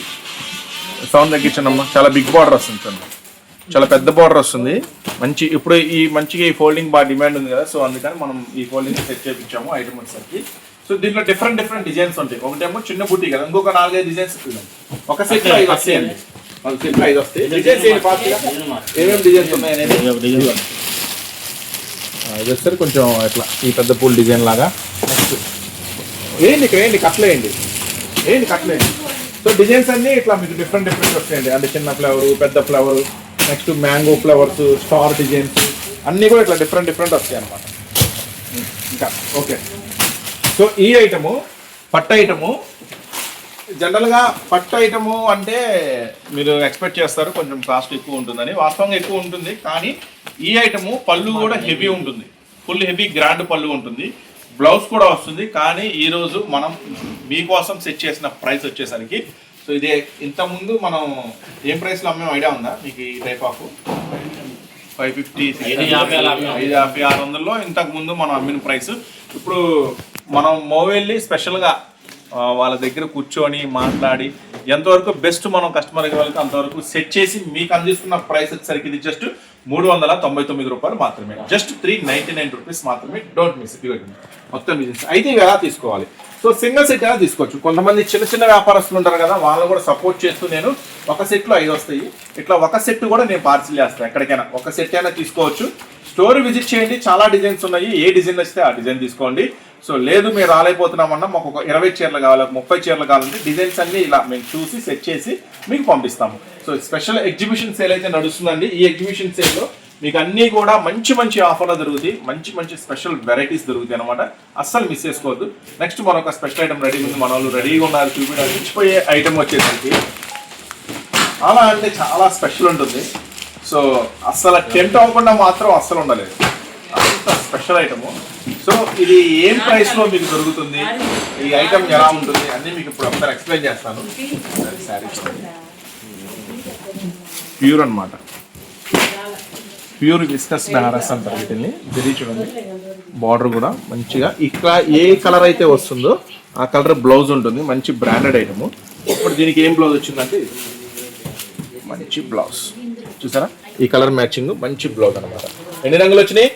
సౌండ్ తగ్గించండమ్మా. చాలా బిగ్ బార్డర్ వస్తుంది చూడండి. చాలా పెద్ద బార్డర్ వస్తుంది. మంచి ఇప్పుడు ఈ మంచిగా ఈ ఫోల్డింగ్ బాగా డిమాండ్ ఉంది కదా. సో అందుకని మనం ఈ ఫోల్డింగ్ సెట్ చేయించాము ఐటమ్ వచ్చేసరికి. సో దీంట్లో డిఫరెంట్ డిఫరెంట్ డిజైన్స్ ఉంటాయి. ఒకటేమో చిన్న బుట్టి కదా ఇంకొక నాలుగైదు డిజైన్స్ ఒక సెట్లో ఐదు వస్తాయండి ఒక సెట్లో ఐదు వస్తాయి. డిజైన్స్ ఏంటి? ఏమేమి డిజైన్స్ ఉన్నాయి అనేది ఇది కొంచెం ఇట్లా ఈ పెద్ద పూల్ డిజైన్ లాగా. నెక్స్ట్ ఏంటి ఇక్కడ ఏంటి? కట్లేయండి ఏంటి కట్లేయండి సో డిజైన్స్ అన్ని ఇట్లా మీకు డిఫరెంట్ డిఫరెంట్ వస్తాయండి. అంటే చిన్న ఫ్లవర్ పెద్ద flower next mango flowers star designs అన్నీ కూడా ఇట్లా డిఫరెంట్ డిఫరెంట్ వస్తాయి అనమాట ఇంకా ఓకే సో ఈ ఐటము పట్టు ఐటము జనరల్గా పట్టు ఐటము అంటే మీరు ఎక్స్పెక్ట్ చేస్తారు కొంచెం కాస్ట్ ఎక్కువ ఉంటుందని. వాస్తవంగా ఎక్కువ ఉంటుంది కానీ ఈ ఐటము పళ్ళు కూడా హెవీ ఉంటుంది. ఫుల్ హెవీ గ్రాండ్ పళ్ళు ఉంటుంది. బ్లౌజ్ కూడా వస్తుంది కానీ ఈ రోజు మనం మీకోసం సెట్ చేసిన ప్రైస్ వచ్చేసరికి సో ఇదే ఇంతకుముందు మనం ఏం ప్రైస్లో అమ్మే ఐడియా ఉందా? మీకు ఈ టైప్ ఆఫ్ ఫైవ్ ఫిఫ్టీ ఐదు యాభై ఆరు వందల్లో ఇంతకు ముందు మనం అమ్మిన ప్రైస్. ఇప్పుడు మనం మోవెళ్ళి స్పెషల్గా వాళ్ళ దగ్గర కూర్చొని మాట్లాడి ఎంతవరకు బెస్ట్ మనం కస్టమర్ వాళ్ళకి అంతవరకు సెట్ చేసి మీకు అందిస్తున్న ప్రైస్ వచ్చేసరికి ఇది జస్ట్ మూడు వందల తొంభై తొమ్మిది రూపాయలు మాత్రమే. Just three ninety nine rupees మాత్రమే. డోంట్ మిస్ ఇట్ మొత్తం బిజినెస్ అయితే ఇవి ఎలా తీసుకోవాలి? సో సింగిల్ సెట్ ఎలా తీసుకోవచ్చు? కొంతమంది చిన్న చిన్న వ్యాపారస్తులు ఉంటారు కదా వాళ్ళని కూడా సపోర్ట్ చేస్తూ నేను ఒక సెట్లో ఐదు వస్తాయి. ఇట్లా ఒక సెట్ కూడా నేను పార్సిల్ చేస్తాను ఎక్కడికైనా. ఒక సెట్ అయినా తీసుకోవచ్చు. స్టోర్ విజిట్ చేయండి. చాలా డిజైన్స్ ఉన్నాయి. ఏ డిజైన్ వస్తే ఆ డిజైన్ తీసుకోండి. సో లేదు మేము రాలేకపోతున్నామన్నా మాకు ఒక ఇరవై చీరలు కావాలి ఒక ముప్పై చీరలు కావాలంటే డిజైన్స్ అన్ని ఇలా మేము చూసి సెట్ చేసి మీకు పంపిస్తాము. సో స్పెషల్ ఎగ్జిబిషన్ సేల్ అయితే నడుస్తుందండి. ఈ ఎగ్జిబిషన్ సేల్లో మీకు అన్నీ కూడా మంచి మంచి ఆఫర్లు దొరుకుతాయి. మంచి మంచి స్పెషల్ వెరైటీస్ దొరుకుతాయి అనమాట అస్సలు మిస్ చేసుకోవద్దు. నెక్స్ట్ మరొక స్పెషల్ ఐటమ్ రెడీ ఉంది. మన వాళ్ళు రెడీగా ఉన్నారు చూపించడానికి ఇచ్చిపోయే ఐటమ్ వచ్చేసరికి. అలా అంటే చాలా స్పెషల్ ఉంటుంది. సో అస్సలు టెంట్ అవ్వకుండా మాత్రం అస్సలు ఉండలేదు. అంత స్పెషల్ ఐటము సో ఇది ఏం ప్రైస్లో మీకు దొరుకుతుంది? ఈ ఐటమ్ ఎలా ఉంటుంది? అన్ని మీకు ఇప్పుడు ఒకసారి ఎక్స్ప్లెయిన్ చేస్తాను. సారీ ప్యూర్ అన్నమాట. ప్యూర్ విస్కస్ బెనారస్ అంటారు వీటిని. జరీ చూడండి. బార్డర్ కూడా మంచిగా. ఇక్కడ ఏ కలర్ అయితే వస్తుందో ఆ కలర్ బ్లౌజ్ ఉంటుంది. మంచి బ్రాండెడ్ ఐటమ్ ఇప్పుడు దీనికి ఏం బ్లౌజ్ వచ్చిందంటే మంచి బ్లౌజ్ చూసారా? ఈ కలర్ మ్యాచింగ్ మంచి బ్లౌజ్ అన్నమాట. ఎన్ని రంగులు వచ్చినాయి?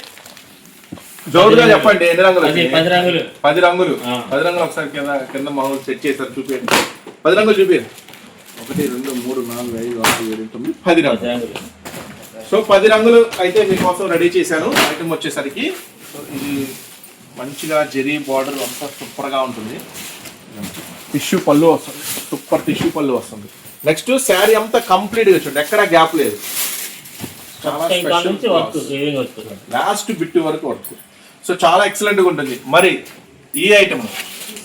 జోరుగా చెప్పండి ఎన్ని రంగులు పది రంగులు. పది రంగులు. పది రంగులు ఒకసారి కింద కింద మామూలు సెట్ చేశారు చూపించండి పది రంగులు చూపించండి ఒకటి రెండు మూడు నాలుగు ఐదు ఆరు ఏడు తొమ్మిది. పది రంగులు. సో పది రంగులు అయితే మీకోసం రెడీ చేశాను. ఐటమ్ వచ్చేసరికి సో ఇది మంచిగా జెరీ బార్డర్ అంతా సూపర్గా ఉంటుంది. టిష్యూ పళ్ళు వస్తుంది. సూపర్ టిష్యూ పళ్ళు వస్తుంది. నెక్స్ట్ శారీ అంతా కంప్లీట్గా చూడండి. ఎక్కడ గ్యాప్ లేదు. చాలా స్పెషల్ వస్తుంది లాస్ట్ బిట్ వరకు వర్క్. సో చాలా ఎక్సలెంట్గా ఉంటుంది. మరి ఈ ఐటమ్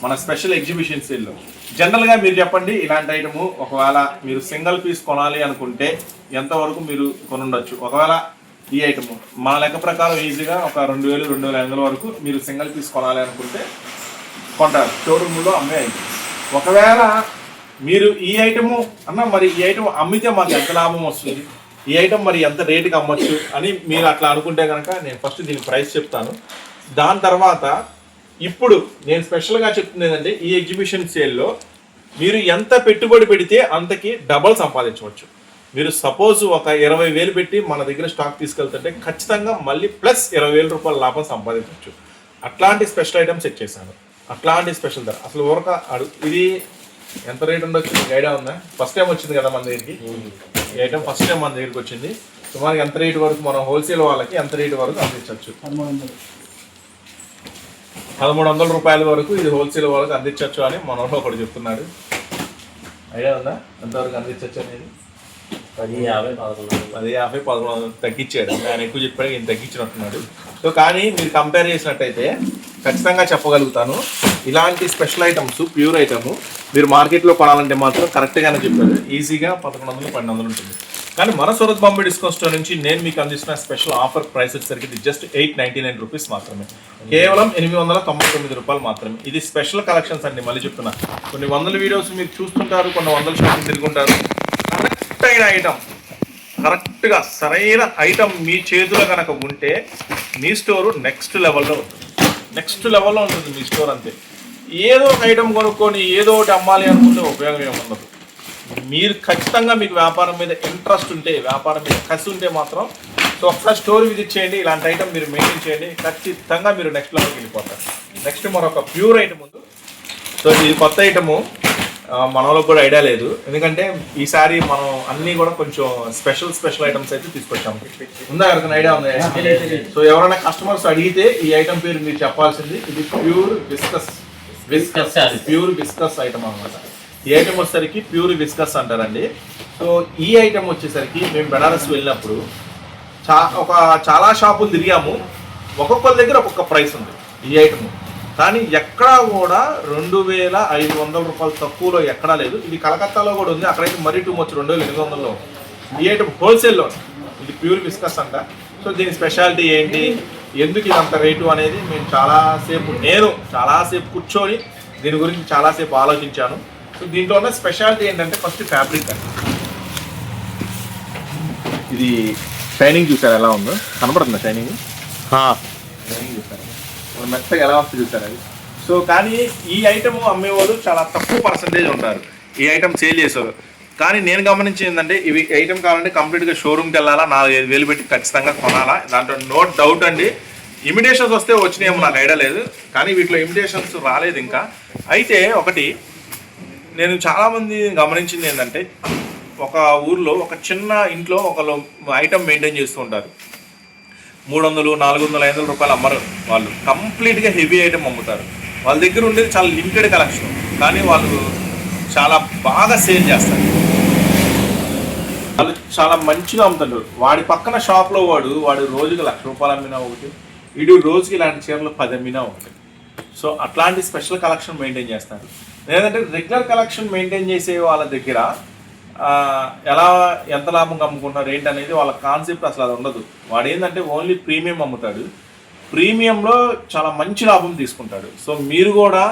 మన స్పెషల్ ఎగ్జిబిషన్ సేల్లో జనరల్గా మీరు చెప్పండి ఇలాంటి ఐటమ్ ఒకవేళ మీరు సింగిల్ పీస్ కొనాలి అనుకుంటే ఎంతవరకు మీరు కొనుండొచ్చు? ఒకవేళ ఈ ఐటమ్ మా లెక్క ప్రకారం ఈజీగా ఒక రెండు వేలు రెండు వేల ఐదు వరకు మీరు సింగిల్ పీస్ కొనాలి అనుకుంటే కొంటారు. షోరూమ్లో అమ్మే ఐటమ్ ఒకవేళ మీరు ఈ ఐటము అన్న మరి ఈ ఐటమ్ అమ్మితే మాకు ఎంత లాభం వస్తుంది? ఈ ఐటమ్ మరి ఎంత రేటుకి అమ్మొచ్చు అని మీరు అట్లా అనుకుంటే కనుక నేను ఫస్ట్ దీని ప్రైస్ చెప్తాను. దాని తర్వాత ఇప్పుడు నేను స్పెషల్గా చెప్తుంది ఏంటంటే ఈ ఎగ్జిబిషన్ సేల్లో మీరు ఎంత పెట్టుబడి పెడితే అంతకి డబల్ సంపాదించవచ్చు. మీరు సపోజ్ ఒక ఇరవై వేలు పెట్టి మన దగ్గర స్టాక్ తీసుకెళ్తుంటే ఖచ్చితంగా మళ్ళీ ప్లస్ ఇరవై వేల రూపాయల లాభం సంపాదించవచ్చు. అట్లాంటి స్పెషల్ ఐటమ్ సెట్ చేశాను. అట్లాంటి స్పెషల్ ధర. అసలు ఊరక అడు ఇది ఎంత రేట్ ఉండొచ్చు? మీకు ఐడియా ఉందా? ఫస్ట్ టైం వచ్చింది కదా మన దగ్గరికి. ఈ ఐటమ్ ఫస్ట్ టైం మన దగ్గరికి వచ్చింది. సుమారు ఎంత రేట్ వరకు మనం హోల్సేల్ వాళ్ళకి ఎంత రేట్ వరకు అందించవచ్చు? పదమూడు వందల రూపాయల వరకు ఇది హోల్సేల్ వాళ్ళకి అందించవచ్చు అని మనోడు ఒకటి చెప్తున్నాడు. ఐడియా ఉందా? ఎంతవరకు అందించవచ్చు అనేది? పది యాభై పదకొండు అది యాభై పదమూడు వందలు తగ్గించాడు. ఆయన ఎక్కువ చెప్పాడు ఈయన తగ్గించినట్టున్నాడు. సో కానీ మీరు కంపేర్ చేసినట్టయితే ఖచ్చితంగా చెప్పగలుగుతాను. ఇలాంటి స్పెషల్ ఐటమ్స్ ప్యూర్ ఐటమ్ మీరు మార్కెట్లో కొనాలంటే మాత్రం కరెక్ట్గానే చెప్పారు. ఈజీగా పదకొండు వందలు పన్నెండు వందలు ఉంటుంది. కానీ మన సూరత్ బాంబే డిస్కౌంట్ స్టోర్ నుంచి నేను మీకు అందిస్తున్న స్పెషల్ ఆఫర్ ప్రైస్ వచ్చేసరికి just eight ninety nine rupees మాత్రమే. కేవలం ఎనిమిది వందల తొంభై తొమ్మిది రూపాయలు మాత్రమే. ఇది స్పెషల్ కలెక్షన్స్ అండి మళ్ళీ చెప్తున్నా. కొన్ని వందల వీడియోస్ మీరు చూస్తుంటారు కొన్ని వందల షాపింగ్ తిరుగుంటారు. కరెక్ట్ అయిన ఐటమ్ కరెక్ట్గా సరైన ఐటమ్ మీ చేతిలో కనుక ఉంటే మీ స్టోరు నెక్స్ట్ లెవెల్లో ఉంటుంది. నెక్స్ట్ లెవెల్లో ఉంటుంది మీ స్టోర్ అంతే. ఏదో ఒక ఐటమ్ కొనుక్కొని ఏదో ఒకటి అమ్మాలి అనుకుంటే ఉపయోగం ఏముండదు. మీరు ఖచ్చితంగా మీకు వ్యాపారం మీద ఇంట్రెస్ట్ ఉంటే వ్యాపారం మీద కసి ఉంటే మాత్రం సో ఒకసారి స్టోర్ విజిట్ చేయండి. ఇలాంటి ఐటమ్ మీరు మెయింటైన్ చేయండి. ఖచ్చితంగా మీరు నెక్స్ట్ లెవెల్కి వెళ్ళిపోతారు. నెక్స్ట్ మరొక ప్యూర్ ఐటమ్ ఉంది. సో ఇది కొత్త ఐటము ఆ, మన వాళ్ళకి కూడా ఐడియా లేదు. ఎందుకంటే ఈసారి మనం అన్ని కూడా కొంచెం స్పెషల్ స్పెషల్ ఐటమ్స్ అయితే తీసుకొచ్చాము. ఉందా? ఎవరికైనా ఐడియా ఉందా? సో ఎవరైనా కస్టమర్స్ అడిగితే ఈ ఐటమ్ పేరు మీరు చెప్పాల్సింది. ఇది pure viscose Viscous. Pure viscose item అన్నమాట. ఈ ఐటమ్ వచ్చేసరికి ప్యూర్ విస్కస్ అంటారండి. సో ఈ ఐటమ్ వచ్చేసరికి మేము బెనారస్ వెళ్ళినప్పుడు చా ఒక చాలా షాపులు తిరిగాము. ఒక్కొక్కరి దగ్గర ఒక్కొక్క ప్రైస్ ఉంది ఈ ఐటమ్ కానీ ఎక్కడా కూడా రెండు వేల ఐదు వందల రూపాయలు తక్కువలో ఎక్కడా లేదు. ఇది కలకత్తాలో కూడా ఉంది. అక్కడైతే మరీ టూ వచ్చి రెండు వేల ఎనిమిది వందలలో ఈ ఐటమ్ హోల్సేల్లో ఇది ప్యూర్ బిస్కస్ అంట. సో దీని స్పెషాలిటీ ఏంటి? ఎందుకు ఇది అంత రేటు అనేది మేము చాలాసేపు నేను చాలాసేపు కూర్చొని దీని గురించి చాలాసేపు ఆలోచించాను. సో దీంట్లో ఉన్న స్పెషాలిటీ ఏంటంటే ఫస్ట్ ఫ్యాబ్రిక్ అండి. ఇది షైనింగ్ చూసారు? ఎలా ఉందో? కనపడుతుందా షైనింగ్ షైనింగ్ చూసారు? మెత్తగా ఎలా వస్తుంది చూసారు అది సో కానీ ఈ ఐటమ్ అమ్మేవాళ్ళు చాలా తక్కువ పర్సంటేజ్ ఉంటారు. ఈ ఐటమ్ సేల్ చేసేవారు కానీ నేను గమనించింది ఏంటంటే ఇవి ఐటమ్ కావాలంటే కంప్లీట్గా షోరూమ్కి వెళ్ళాలా నాలుగు ఐదు వేలు పెట్టి ఖచ్చితంగా కొనాలా? దాంట్లో నో డౌట్ అండి. ఇమిటేషన్స్ వస్తే వచ్చినాయేమో నాకు ఐడియా లేదు. కానీ వీటిలో ఇమిటేషన్స్ రాలేదు ఇంకా. అయితే ఒకటి నేను చాలామంది గమనించింది ఏంటంటే ఒక ఊర్లో ఒక చిన్న ఇంట్లో ఒకళ్ళు ఐటమ్ మెయింటైన్ చేస్తూ ఉంటారు. మూడు వందలు నాలుగు వందలు ఐదు వందల రూపాయలు అమ్మరు వాళ్ళు. కంప్లీట్గా హెవీ ఐటమ్ అమ్ముతారు. వాళ్ళ దగ్గర ఉండేది చాలా లిమిటెడ్ కలెక్షన్. కానీ వాళ్ళు చాలా బాగా సేల్ చేస్తారు. వాళ్ళు చాలా మంచిగా అమ్ముతారు. వాడి పక్కన షాప్లో వాడు వాడు రోజుకి లక్ష రూపాయలు అమ్మినా ఒకటి ఇటు రోజుకి ఇలాంటి చీరలు పది అమ్మినా ఒకటి. సో అట్లాంటి స్పెషల్ కలెక్షన్ మెయింటైన్ చేస్తారు. లేదంటే రెగ్యులర్ కలెక్షన్ మెయింటైన్ చేసే వాళ్ళ దగ్గర ఎలా ఎంత లాభంగా అమ్ముకున్నారు ఏంటి అనేది వాళ్ళ కాన్సెప్ట్ అసలు అది ఉండదు. వాడు ఏంటంటే ఓన్లీ ప్రీమియం అమ్ముతాడు. ప్రీమియంలో చాలా మంచి లాభం తీసుకుంటాడు. సో మీరు కూడా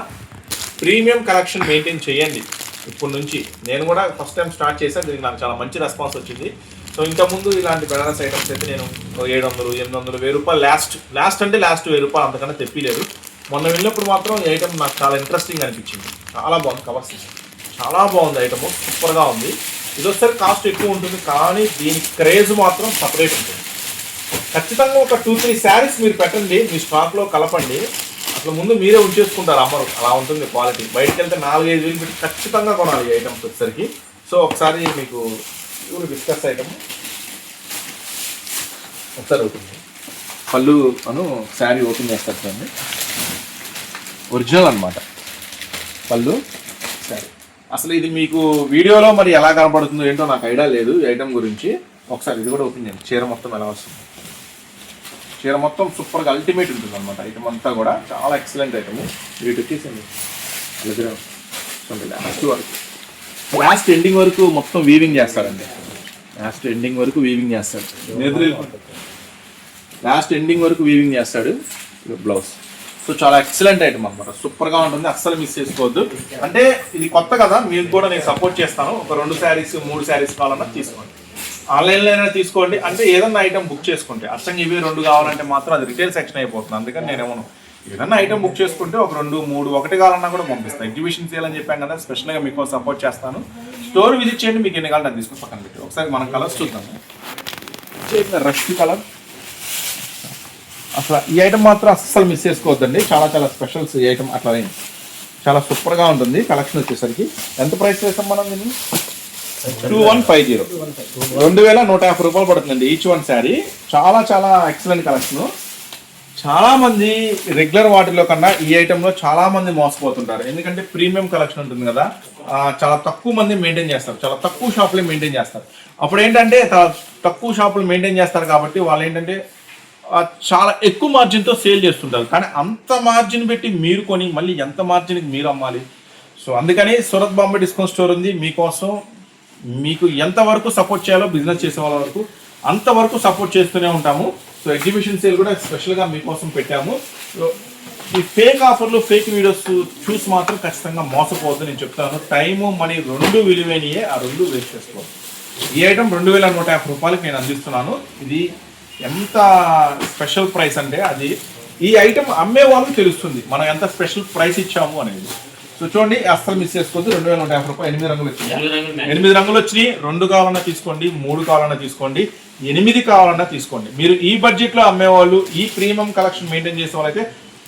ప్రీమియం కలెక్షన్ మెయింటైన్ చేయండి. ఇప్పటి నుంచి. నేను కూడా ఫస్ట్ టైం స్టార్ట్ చేశాను. దీనికి నాకు చాలా మంచి రెస్పాన్స్ వచ్చింది. సో ఇంతకుముందు ఇలాంటి బెనారస్ ఐటమ్స్ అయితే నేను ఏడు వందలు ఎనిమిది వందలు వెయ్యి రూపాయలు లాస్ట్ లాస్ట్ అంటే లాస్ట్ వెయ్యి రూపాయలు అంతకన్నా తెప్పిలేదు మొన్న వెళ్ళినప్పుడు మాత్రం ఈ ఐటమ్ నాకు చాలా ఇంట్రెస్టింగ్ అనిపించింది. చాలా బాగుంది కవర్స్ చాలా బాగుంది ఐటమ్ సూపర్గా ఉంది. ఇది ఒకసారి కాస్ట్ ఎక్కువ ఉంటుంది కానీ దీని క్రేజ్ మాత్రం సపరేట్ ఉంటుంది. ఖచ్చితంగా ఒక టూ త్రీ శారీస్ మీరు పెట్టండి మీ స్టాక్లో కలపండి. అసలు ముందు మీరే ఉంచేసుకుంటారు అమ్మరు. అలా ఉంటుంది క్వాలిటీ బయటకు వెళ్తే నాలుగైదు వేలు పెట్టి ఖచ్చితంగా కొనాలి ఈ ఐటమ్స్ వచ్చేసరికి. సో ఒకసారి మీకు ఇవి డిస్కస్ ఐటమ్ ఒకసారి అవుతుంది పళ్ళు అను శారీ ఓపెన్ చేస్తారు ఒరిజినల్ అన్నమాట. పళ్ళు? శారీ అసలు ఇది మీకు వీడియోలో మరి ఎలా కనపడుతుందో ఏంటో నాకు ఐడియా లేదు ఈ ఐటమ్ గురించి. ఒకసారి ఇది కూడా ఓపెన్ చేయండి. చీర మొత్తం ఎలా వస్తుంది? చీర మొత్తం సూపర్గా అల్టిమేట్ ఉంటుంది అనమాట ఐటమ్ అంతా కూడా చాలా ఎక్సలెంట్ ఐటమ్ వీటి వచ్చేసింది లాస్ట్ వరకు. లాస్ట్ ఎండింగ్ వరకు మొత్తం వీవింగ్ చేస్తారండి. లాస్ట్ ఎండింగ్ వరకు వీవింగ్ చేస్తాడు. లాస్ట్ ఎండింగ్ వరకు వీవింగ్ చేస్తాడు. బ్లౌజ్ సో చాలా ఎక్సలెంట్ ఐటమ్ అనమాట సూపర్గా ఉంటుంది. అస్సలు మిస్ చేసుకోవద్దు. అంటే ఇది కొత్త కదా మీకు కూడా నేను సపోర్ట్ చేస్తాను. ఒక రెండు శారీస్ మూడు శారీస్ కావాలన్నా తీసుకోండి. ఆన్లైన్లో అయినా తీసుకోండి. అంటే ఏదన్నా ఐటమ్ బుక్ చేసుకుంటే అచ్చంగా ఇవి రెండు కావాలంటే మాత్రం అది రిటైల్ సెక్షన్ అయిపోతుంది. అందుకని నేనేమో ఏదన్నా ఐటమ్ బుక్ చేసుకుంటే ఒక రెండు మూడు ఒకటి కావాలన్నా కూడా పంపిస్తాను ఎగ్జిబిషన్ సేల్ అని చెప్పాను కదా స్పెషల్గా మీకు సపోర్ట్ చేస్తాను. స్టోర్ విజిట్ చేయండి మీకు ఎన్ని కావాలంటే అది తీసుకుని పక్కన పెట్టి ఒకసారి మనం కలర్స్ చూద్దాం. రష్ కలర్ అసలు ఈ ఐటమ్ మాత్రం అస్సలు మిస్ చేసుకోవద్దండి. చాలా చాలా స్పెషల్స్ ఈ ఐటమ్ అట్లా చాలా సూపర్గా ఉంటుంది. కలెక్షన్ వచ్చేసరికి. ఎంత ప్రైస్ చేస్తాం మనం దీన్ని? టూ వన్ ఫైవ్ జీరో రెండు వేల నూట యాభై రూపాయలు పడుతుందండి ఈచ్ వన్ శారీ చాలా చాలా ఎక్సలెంట్ కలెక్షన్ చాలామంది రెగ్యులర్ వాటిలో కన్నా ఈ ఐటెంలో చాలా మంది మోసపోతుంటారు. ఎందుకంటే ప్రీమియం కలెక్షన్ ఉంటుంది కదా. చాలా తక్కువ మంది మెయింటైన్ చేస్తారు. చాలా తక్కువ షాపులు మెయింటైన్ చేస్తారు. అప్పుడు ఏంటంటే తక్కువ షాపులు మెయింటైన్ చేస్తారు కాబట్టి వాళ్ళు ఏంటంటే చాలా ఎక్కువ మార్జిన్తో సేల్ చేస్తుంటారు. కానీ అంత మార్జిన్ పెట్టి మీరు కొని మళ్ళీ ఎంత మార్జిన్కి మీరు అమ్మాలి? సో అందుకని సూరత్ బాంబే డిస్కౌంట్ స్టోర్ ఉంది. మీకోసం మీకు ఎంతవరకు సపోర్ట్ చేయాలో బిజినెస్ చేసే వాళ్ళ వరకు అంతవరకు సపోర్ట్ చేస్తూనే ఉంటాము. సో ఎగ్జిబిషన్ సేల్ కూడా స్పెషల్గా మీకోసం పెట్టాము. సో ఈ ఫేక్ ఆఫర్లు ఫేక్ వీడియోస్ చూసి మాత్రం ఖచ్చితంగా మోసపోవద్దు నేను చెప్తాను. టైము మనీ రెండు విలువైనయే. ఆ రెండు వేస్ట్ చేసుకోవాలి ఈ ఐటమ్ రెండు వేల నూట యాభై రూపాయలకి నేను అందిస్తున్నాను. ఇది ఎంత స్పెషల్ ప్రైస్ అంటే అది ఈ ఐటమ్ అమ్మే వాళ్ళకి తెలుస్తుంది. మనం ఎంత స్పెషల్ ప్రైస్ ఇచ్చాము అనేది. సో చూడండి అస్సలు మిస్ చేసుకోవద్దు. రెండు వేల నూట యాభై రూపాయలు ఎనిమిది రంగులు వచ్చినాయి. ఎనిమిది రంగులు వచ్చినాయి. రెండు కావాలన్నా తీసుకోండి మూడు కావాలన్నా తీసుకోండి ఎనిమిది కావాలన్నా తీసుకోండి. మీరు ఈ బడ్జెట్లో అమ్మేవాళ్ళు ఈ ప్రీమియం కలెక్షన్ మెయింటైన్ చేసే వాళ్ళైతే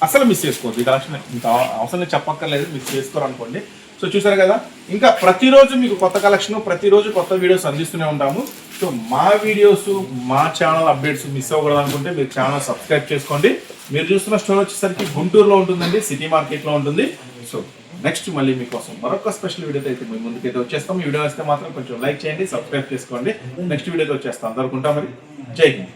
అసలు మిస్ చేసుకోవద్దు. ఈ కలెక్షన్ ఇంకా అవసరం లేదు చెప్పక్కర్లేదు. మిస్ చేసుకోరు అనుకోండి. సో చూసారు కదా ఇంకా ప్రతిరోజు మీకు కొత్త కలెక్షన్ ప్రతిరోజు కొత్త వీడియోస్ అందిస్తూనే ఉంటాము. సో మా వీడియోస్ మా ఛానల్ అప్డేట్స్ మిస్ అవ్వకూడదు అనుకుంటే మీరు ఛానల్ సబ్స్క్రైబ్ చేసుకోండి. మీరు చూస్తున్న స్టోర్ వచ్చేసరికి గుంటూరులో ఉంటుందండి సిటీ మార్కెట్లో ఉంటుంది. సో నెక్స్ట్ మళ్ళీ మీకోసం మరొక స్పెషల్ వీడియోతో అయితే మీ ముందుకైతే వచ్చేస్తాం. ఈ వీడియో వస్తే మాత్రం కొంచెం లైక్ చేయండి సబ్స్క్రైబ్ చేసుకోండి. నెక్స్ట్ వీడియోతో వచ్చేస్తాం. అందరుకుంటాం మరి. జై హింద్.